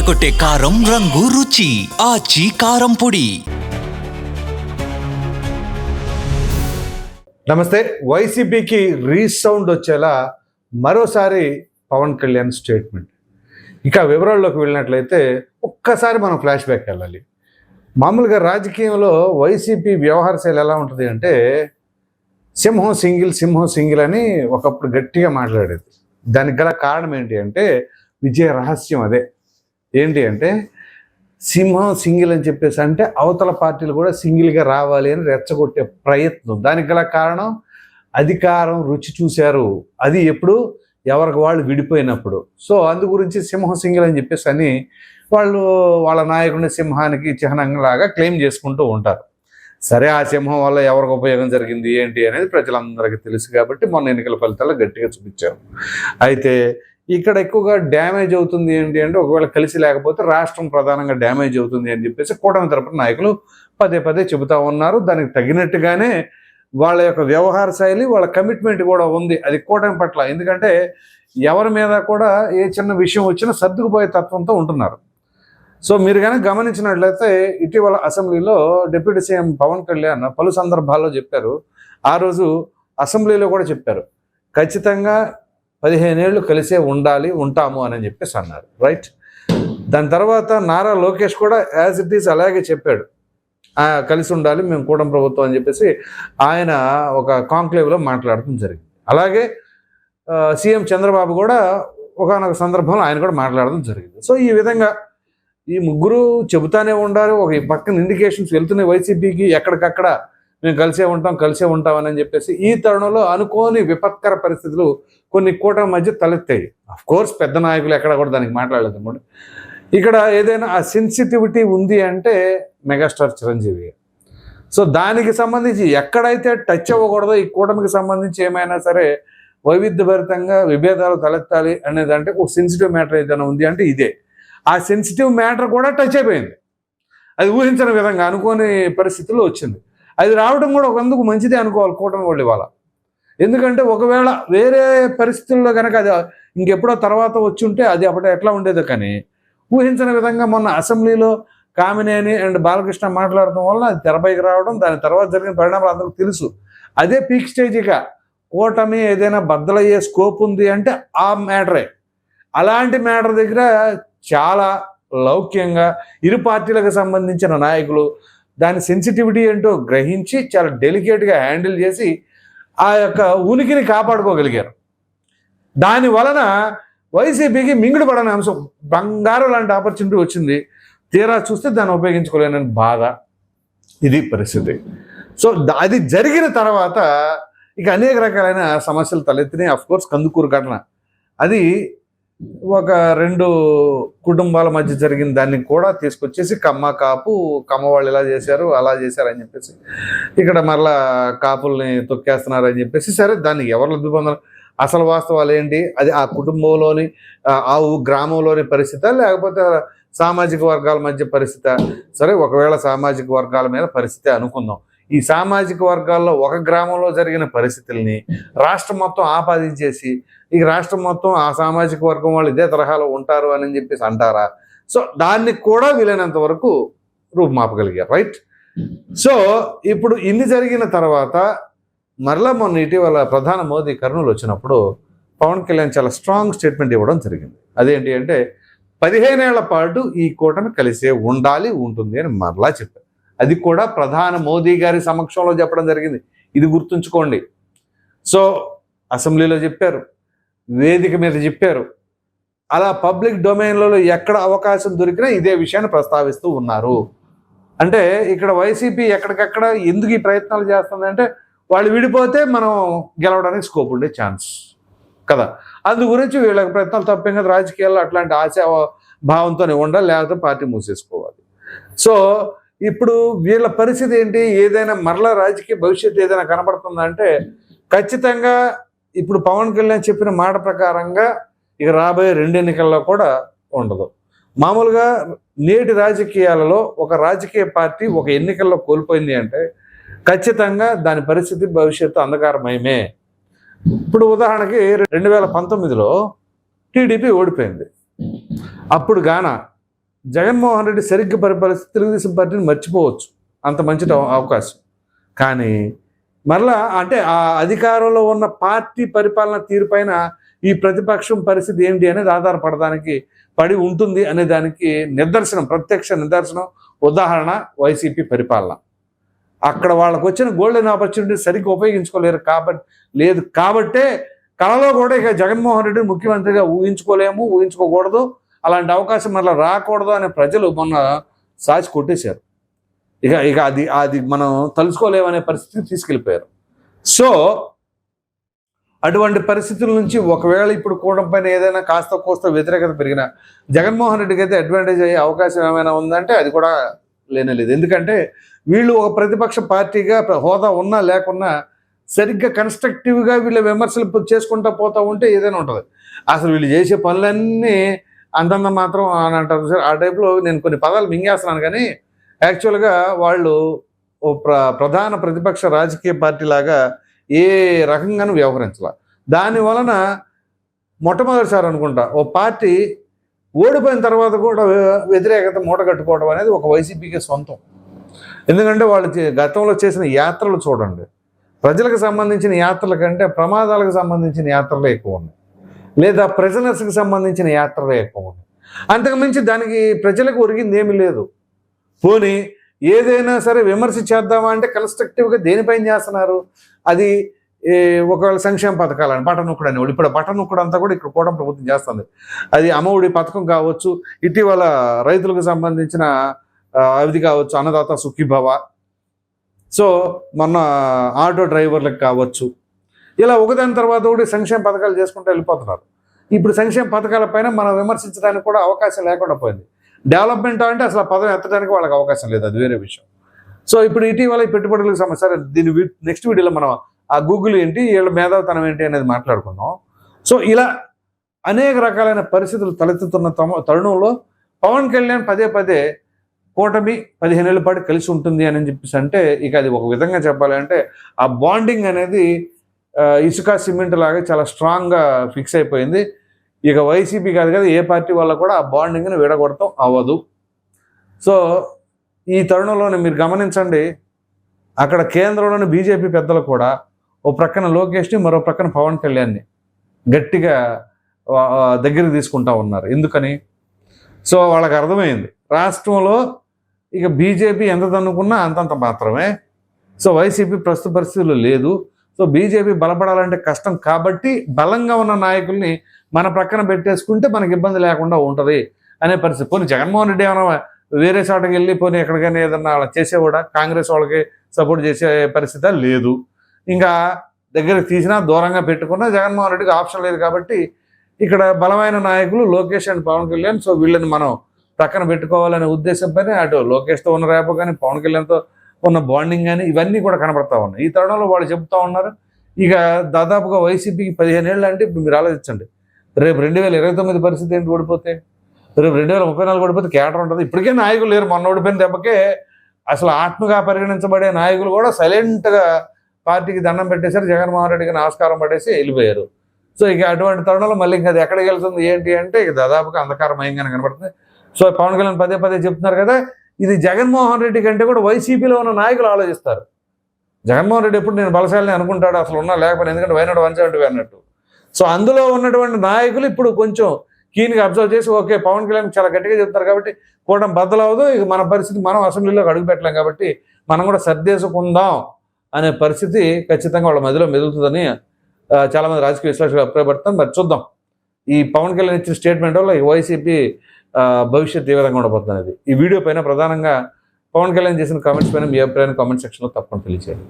అదరకొట్టే కారం రంగు రుచి ఆచి కారం పొడి. నమస్తే వైసీపీకి రీసౌండ్ వచ్చేలా మరోసారి పవన్ కళ్యాణ్ స్టేట్మెంట్ ఇక వివరాల్లోకి వెళ్ళినట్లయితే ఒక్కసారి మనం ఫ్లాష్ బ్యాక్ వెళ్ళాలి. మామూలుగా రాజకీయంలో వైసీపీ వ్యవహార శైలి ఎలా ఉంటుంది అంటే సింహం సింగిల్ సింహం సింగిల్ అని ఒకప్పుడు గట్టిగా మాట్లాడేది. దానికి గల కారణం ఏంటి అంటే విజయ రహస్యం అదే. ఏంటి అంటే సింహం సింగిల్ అని చెప్పేసి అంటే అవతల పార్టీలు కూడా సింగిల్గా రావాలి అని రెచ్చగొట్టే ప్రయత్నం. దానికి గల కారణం అధికారం రుచి చూశారు. అది ఎప్పుడు? ఎవరికి వాళ్ళు విడిపోయినప్పుడు. సో అందు గురించి సింహం సింగిల్ అని చెప్పేసి అని వాళ్ళు వాళ్ళ నాయకుడిని సింహానికి చిహ్నంలాగా క్లెయిమ్ చేసుకుంటూ ఉంటారు. సరే ఆ సింహం వల్ల ఎవరికి ఉపయోగం జరిగింది? ఏంటి? అనేది ప్రజలందరికీ తెలుసు కాబట్టి మొన్న ఎన్నికల ఫలితాలు గట్టిగా చూపించారు. అయితే ఇక్కడ ఎక్కువగా డ్యామేజ్ అవుతుంది ఏంటి అంటే ఒకవేళ కలిసి లేకపోతే రాష్ట్రం ప్రధానంగా డ్యామేజ్ అవుతుంది అని చెప్పేసి కూటమి తరపున నాయకులు పదే పదే చెబుతా ఉన్నారు. దానికి తగినట్టుగానే వాళ్ళ యొక్క వ్యవహార శైలి వాళ్ళ కమిట్మెంట్ కూడా ఉంది. అది కూటమి పట్ల. ఎందుకంటే ఎవరి మీద కూడా ఏ చిన్న విషయం వచ్చినా సర్దుకుపోయే తత్వంతో ఉంటున్నారు. సో మీరు కనుక గమనించినట్లయితే ఇటీవల అసెంబ్లీలో డిప్యూటీ సీఎం పవన్ కళ్యాణ్ పలు సందర్భాల్లో చెప్పారు. ఆ రోజు అసెంబ్లీలో కూడా చెప్పారు. ఖచ్చితంగా పదిహేనేళ్ళు కలిసే ఉండాలి ఉంటాము అని చెప్పేసి అన్నారు. రైట్ దాని తర్వాత నారా లోకేష్ కూడా యాజ్ ఇట్ ఈస్ అలాగే చెప్పాడు. కలిసి ఉండాలి మేము కూడం ప్రభుత్వం అని చెప్పేసి ఆయన ఒక కాంక్లేవ్లో మాట్లాడటం జరిగింది. అలాగే సీఎం చంద్రబాబు కూడా ఒకనొక సందర్భంలో ఆయన కూడా మాట్లాడడం జరిగింది. సో ఈ విధంగా ఈ ముగ్గురు చెబుతానే ఉండాలి ఒక ఈ పక్కన ఇండికేషన్స్ వెళ్తున్నాయి వైసీపీకి ఎక్కడికక్కడ మేము కలిసే ఉంటాం కలిసే ఉంటామని చెప్పేసి ఈ తరుణంలో అనుకోని విపత్కర పరిస్థితులు కొన్ని కూటమి మధ్య తలెత్తాయి. అఫ్ కోర్స్ పెద్ద నాయకులు ఎక్కడ కూడా దానికి మాట్లాడలేదు అన్నమాట. ఇక్కడ ఏదైనా ఆ సెన్సిటివిటీ ఉంది అంటే మెగాస్టార్ చిరంజీవి సో దానికి సంబంధించి ఎక్కడైతే టచ్ అవ్వకూడదో ఈ కూటమికి సంబంధించి ఏమైనా సరే వైవిధ్యభరితంగా విభేదాలు తలెత్తాలి అనేది అంటే ఒక సెన్సిటివ్ మ్యాటర్ ఏదైనా ఉంది అంటే ఇదే. ఆ సెన్సిటివ్ మ్యాటర్ కూడా టచ్ అయిపోయింది. అది ఊహించిన విధంగా అనుకోని పరిస్థితుల్లో వచ్చింది. అది రావడం కూడా ఒకందుకు మంచిదే అనుకోవాలి కూటమి వాళ్ళు ఇవాళ. ఎందుకంటే ఒకవేళ వేరే పరిస్థితుల్లో కనుక అది ఇంకెప్పుడో తర్వాత వచ్చి ఉంటే అది అప్పుడు ఎట్లా ఉండేదో కానీ ఊహించిన విధంగా మొన్న అసెంబ్లీలో కామినేని అండ్ బాలకృష్ణ మాట్లాడటం వల్ల అది తెరపైకి రావడం దాని తర్వాత జరిగిన పరిణామాలు అందరికీ తెలుసు. అదే పీక్ స్టేజ్గా కూటమి ఏదైనా బద్దలయ్యే స్కోప్ ఉంది అంటే ఆ మ్యాటరే. అలాంటి మ్యాటర్ దగ్గర చాలా లౌక్యంగా ఇరు పార్టీలకు సంబంధించిన నాయకులు దాని సెన్సిటివిటీ ఏంటో గ్రహించి చాలా డెలికేట్గా హ్యాండిల్ చేసి ఆ యొక్క ఉనికిని కాపాడుకోగలిగారు. దాని వలన వైసీపీకి మింగుడు పడని అంశం బంగారం లాంటి ఆపర్చునిటీ వచ్చింది. తీరా చూస్తే దాన్ని ఉపయోగించుకోలేనని బాధ. ఇది పరిస్థితి. సో అది జరిగిన తర్వాత ఇక అనేక రకాలైన సమస్యలు తలెత్తినాయి. అఫ్ కోర్స్ కందుకూరు ఘటన. అది ఒక రెండు కుటుంబాల మధ్య జరిగిన దాన్ని కూడా తీసుకొచ్చేసి కమ్మ కాపు కమ్మ వాళ్ళు ఇలా చేశారు అలా చేశారు అని చెప్పేసి ఇక్కడ మరలా కాపుల్ని తొక్కేస్తున్నారు అని చెప్పేసి సరే దాన్ని ఎవరు లబ్ధి పొందరు? అసలు వాస్తవాలు ఏంటి? అది ఆ కుటుంబంలోని ఆ గ్రామంలోని పరిస్థితి లేకపోతే సామాజిక వర్గాల మధ్య పరిస్థితి? సరే ఒకవేళ సామాజిక వర్గాల మీద పరిస్థితి అనుకుందాం. ఈ సామాజిక వర్గాల్లో ఒక గ్రామంలో జరిగిన పరిస్థితుల్ని రాష్ట్రం మొత్తం ఆపాదించేసి ఈ రాష్ట్రం మొత్తం ఆ సామాజిక వర్గం వాళ్ళు ఇదే తరహాలో ఉంటారు అని చెప్పేసి అంటారా? సో దాన్ని కూడా వీలైనంత వరకు రూపుమాపగలిగారు రైట్? సో ఇప్పుడు ఇన్ని జరిగిన తర్వాత మరలా మొన్న ఇటీవల ప్రధాని మోదీ కర్నూలు వచ్చినప్పుడు పవన్ కళ్యాణ్ చాలా స్ట్రాంగ్ స్టేట్మెంట్ ఇవ్వడం జరిగింది. అదేంటి అంటే పదిహేనేళ్ళ పాటు ఈ కూటమి కలిసే ఉండాలి ఉంటుంది అని మరలా చెప్పారు. అది కూడా ప్రధాని మోదీ గారి సమక్షంలో చెప్పడం జరిగింది. ఇది గుర్తుంచుకోండి. సో అసెంబ్లీలో చెప్పారు వేదిక మీద చెప్పారు. అలా పబ్లిక్ డొమైన్లలో ఎక్కడ అవకాశం దొరికినా ఇదే విషయాన్ని ప్రస్తావిస్తూ ఉన్నారు. అంటే ఇక్కడ వైసీపీ ఎక్కడికక్కడ ఎందుకు ఈ ప్రయత్నాలు చేస్తుందంటే వాళ్ళు విడిపోతే మనం గెలవడానికి స్కోప్ ఉండే ఛాన్స్ కదా. అందు గురించి వీళ్ళ ప్రయత్నాలు తప్పేం కదా. రాజకీయాల్లో అట్లాంటి ఆశా భావంతోనే ఉండాలి లేకపోతే పార్టీ మూసేసుకోవాలి. సో ఇప్పుడు వీళ్ళ పరిస్థితి ఏంటి? ఏదైనా మరలా రాజకీయ భవిష్యత్తు ఏదైనా కనబడుతుందా అంటే ఖచ్చితంగా ఇప్పుడు పవన్ కళ్యాణ్ చెప్పిన మాట ప్రకారంగా ఇక రాబోయే రెండు ఎన్నికల్లో కూడా ఉండదు. మామూలుగా నేటి రాజకీయాలలో ఒక రాజకీయ పార్టీ ఒక ఎన్నికల్లో కోల్పోయింది అంటే ఖచ్చితంగా దాని పరిస్థితి భవిష్యత్తు అంధకారమయమే. ఇప్పుడు ఉదాహరణకి రెండు వేల పంతొమ్మిదిలో టీడీపీ ఓడిపోయింది. అప్పుడు గాన జగన్మోహన్ రెడ్డి సరిగ్గా పరిపాలిస్తే తెలుగుదేశం పార్టీని మర్చిపోవచ్చు. అంత మంచి అవకాశం. కానీ మరలా అంటే ఆ అధికారంలో ఉన్న పార్టీ పరిపాలన తీరుపైన ఈ ప్రతిపక్షం పరిస్థితి ఏంటి అనేది ఆధారపడడానికి పడి ఉంటుంది అనే దానికి నిదర్శనం ప్రత్యక్ష నిదర్శనం ఉదాహరణ వైసీపీ పరిపాలన. అక్కడ వాళ్ళకు వచ్చిన గోల్డెన్ ఆపర్చునిటీ సరిగ్గా ఉపయోగించుకోలేరు కాబట్టి లేదు కాబట్టే కళలో కూడా ఇక జగన్మోహన్ రెడ్డిని ముఖ్యమంత్రిగా ఊహించుకోలేము ఊహించుకోకూడదు. అలాంటి అవకాశం మళ్ళీ రాకూడదు అనే ప్రజలు మొన్న సాచి కొట్టేశారు. ఇక ఇక అది అది మనం తలుచుకోలేమనే పరిస్థితికి తీసుకెళ్ళిపోయారు. సో అటువంటి పరిస్థితుల నుంచి ఒకవేళ ఇప్పుడు కూడం పైన ఏదైనా కాస్త కోస్త వ్యతిరేకత పెరిగినా జగన్మోహన్ రెడ్డికి అయితే అడ్వాంటేజ్ అయ్యే అవకాశం ఏమైనా ఉందంటే అది కూడా లేనలేదు ఎందుకంటే వీళ్ళు ఒక ప్రతిపక్ష పార్టీగా హోదా ఉన్నా లేకున్నా సరిగ్గా కన్స్ట్రక్టివ్గా వీళ్ళ విమర్శలు చేసుకుంటూ చేసుకుంటా ఉంటే ఏదైనా ఉంటుంది. అసలు వీళ్ళు చేసే పనులన్నీ అంతంత మాత్రం అని అంటారు సార్. ఆ టైప్లో నేను కొన్ని పదాలు మింగేస్తున్నాను కానీ యాక్చువల్గా వాళ్ళు ఓ ప్ర ప్రధాన ప్రతిపక్ష రాజకీయ పార్టీ లాగా ఏ రకంగానూ వ్యవహరించాల. దాని వలన మొట్టమొదటిసారి అనుకుంటా ఓ పార్టీ ఓడిపోయిన తర్వాత కూడా వ్యతిరేకత మూట కట్టుకోవడం అనేది ఒక వైసీపీకి సొంతం. ఎందుకంటే వాళ్ళు గతంలో చేసిన యాత్రలు చూడండి. ప్రజలకు సంబంధించిన యాత్రల కంటే ప్రమాదాలకు సంబంధించిన యాత్రలే ఎక్కువ ఉన్నాయి. లేదా ప్రెజనర్స్కి సంబంధించిన యాత్రలే ఎక్కువ ఉన్నాయి అంతకుమించి దానికి ప్రజలకు ఒరిగింది ఏమీ లేదు. పోనీ ఏదైనా సరే విమర్శ చేద్దామా అంటే కన్స్ట్రక్టివ్గా దేనిపైన చేస్తున్నారు? అది ఒకవేళ సంక్షేమ పథకాలని పట్టణొక్కడు అని ఇప్పుడు పట్టణొక్కడు అంతా కూడా ఇక్కడ కూడా ప్రభుత్వం చేస్తుంది. అది అమ్మఒడి పథకం కావచ్చు ఇటీవల రైతులకు సంబంధించిన అవిధి అది కావచ్చు అన్నదాత సుఖీభవ. సో మొన్న ఆటో డ్రైవర్లకు కావచ్చు. ఇలా ఒకదాని తర్వాత ఒకటి సంక్షేమ పథకాలు చేసుకుంటూ వెళ్ళిపోతున్నారు. ఇప్పుడు సంక్షేమ పథకాల పైన మనం విమర్శించడానికి కూడా అవకాశం లేకుండా పోయింది. డెవలప్మెంట్ అంటే అసలు ఆ పదం ఎత్తడానికి వాళ్ళకి అవకాశం లేదు అది వేరే విషయం. సో ఇప్పుడు ఇటీవల పెట్టుబడులకు సమస్య దీని నెక్స్ట్ వీడియోలో మనం ఆ గూగుల్ ఏంటి వీళ్ళ మేధావితనం ఏంటి అనేది మాట్లాడుకుందాం. సో ఇలా అనేక రకాలైన పరిస్థితులు తలెత్తుతున్న తరుణంలో పవన్ కళ్యాణ్ పదే పదే కూటమి ఏళ్ళ పాటు కలిసి ఉంటుంది అని చెప్పేసి అంటే ఇక అది ఒక విధంగా చెప్పాలి అంటే ఆ బాండింగ్ అనేది ఇసుక సిమెంట్ లాగా చాలా స్ట్రాంగ్గా ఫిక్స్ అయిపోయింది. ఇక వైసీపీ కాదు కదా ఏ పార్టీ వల్ల కూడా ఆ బాండింగ్ని విడగొడతాం అవ్వదు. సో ఈ తరుణంలోనే మీరు గమనించండి అక్కడ కేంద్రంలోని బీజేపీ పెద్దలు కూడా ఓ ప్రక్కన లోకేష్ని మరో ప్రక్కన పవన్ కళ్యాణ్ని గట్టిగా దగ్గర తీసుకుంటా ఉన్నారు. ఎందుకని? సో వాళ్ళకి అర్థమైంది. రాష్ట్రంలో ఇక బీజేపీ ఎంత తన్నుకున్నా అంతంత మాత్రమే. సో వైసీపీ ప్రస్తుత పరిస్థితుల్లో లేదు. సో బీజేపీ బలపడాలంటే కష్టం కాబట్టి బలంగా ఉన్న నాయకుల్ని మన ప్రక్కన పెట్టేసుకుంటే మనకి ఇబ్బంది లేకుండా ఉంటుంది అనే పరిస్థితి. పోనీ జగన్మోహన్ రెడ్డి ఏమైనా వేరే చోటకి వెళ్ళి పోనీ ఎక్కడికైనా ఏదన్నా అలా చేసేవాడా? కాంగ్రెస్ వాళ్ళకి సపోర్ట్ చేసే పరిస్థితి లేదు. ఇంకా దగ్గరికి తీసినా దూరంగా పెట్టుకున్నా జగన్మోహన్ రెడ్డికి ఆప్షన్ లేదు కాబట్టి ఇక్కడ బలమైన నాయకులు లోకేష్ అండ్ పవన్ కళ్యాణ్. సో వీళ్ళని మనం ప్రక్కన పెట్టుకోవాలనే ఉద్దేశంపైనే అటు లోకేష్తో ఉన్న రేపు కానీ పవన్ కళ్యాణ్తో ఉన్న బాండింగ్ కానీ ఇవన్నీ కూడా కనబడతా ఉన్నాయి. ఈ తరుణంలో వాళ్ళు చెబుతా ఉన్నారు ఇక దాదాపుగా వైసీపీకి పదిహేను ఏళ్ళు అంటే ఇప్పుడు మీరు ఆలోచించండి. రేపు రెండు వేల ఇరవై తొమ్మిది పరిస్థితి ఏంటి ఓడిపోతే? రేపు రెండు వేల ముప్పై నాలుగు ఓడిపోతే కేటర్ ఉంటుంది. ఇప్పటికే నాయకులు లేరు మొన్న ఓడిపోయిన దెబ్బకే అసలు ఆత్మగా పరిగణించబడే నాయకులు కూడా సైలెంట్గా పార్టీకి దండం పెట్టేశారు. జగన్మోహన్ రెడ్డికి నమస్కారం పడేసి వెళ్ళిపోయారు. సో ఇక అటువంటి తరుణంలో మళ్ళీ ఇంకా అది ఎక్కడికి వెళ్తుంది ఏంటి అంటే ఇక దాదాపుగా అంధకారమయంగానే కనబడుతుంది. సో పవన్ కళ్యాణ్ పదే పదే చెప్తున్నారు కదా ఇది జగన్మోహన్ రెడ్డి కంటే కూడా వైసీపీలో ఉన్న నాయకులు ఆలోచిస్తారు. జగన్మోహన్ రెడ్డి ఎప్పుడు నేను బలశాలని అనుకుంటాడు అసలు ఉన్నా లేకపోయినా ఎందుకంటే వైనాడు వన్ సెవెంటీ అన్నట్టు. సో అందులో ఉన్నటువంటి నాయకులు ఇప్పుడు కొంచెం కీన్గా అబ్జర్వ్ చేసి ఓకే పవన్ కళ్యాణ్ చాలా గట్టిగా చెప్తారు కాబట్టి కూటమి బద్దలవదు ఇక మన పరిస్థితి మనం అసెంబ్లీలోకి అడుగుపెట్టలేం కాబట్టి మనం కూడా సర్దేసుకుందాం అనే పరిస్థితి ఖచ్చితంగా వాళ్ళ మధ్యలో మెదులుతుందని చాలామంది చాలా మంది రాజకీయ విశ్లేషకులు అభిప్రాయపడతాం మరి చూద్దాం. ఈ పవన్ కళ్యాణ్ ఇచ్చిన స్టేట్మెంట్ వల్ల ఈ వైసీపీ భవిష్యత్ ఏ విధంగా ఉండబోతుంది ఈ వీడియో పైన ప్రధానంగా పవన్ కళ్యాణ్ చేసిన కామెంట్స్ పైన మీ అభిప్రాయాన్ని కామెంట్ సెక్షన్లో తప్పకుండా తెలియజేయండి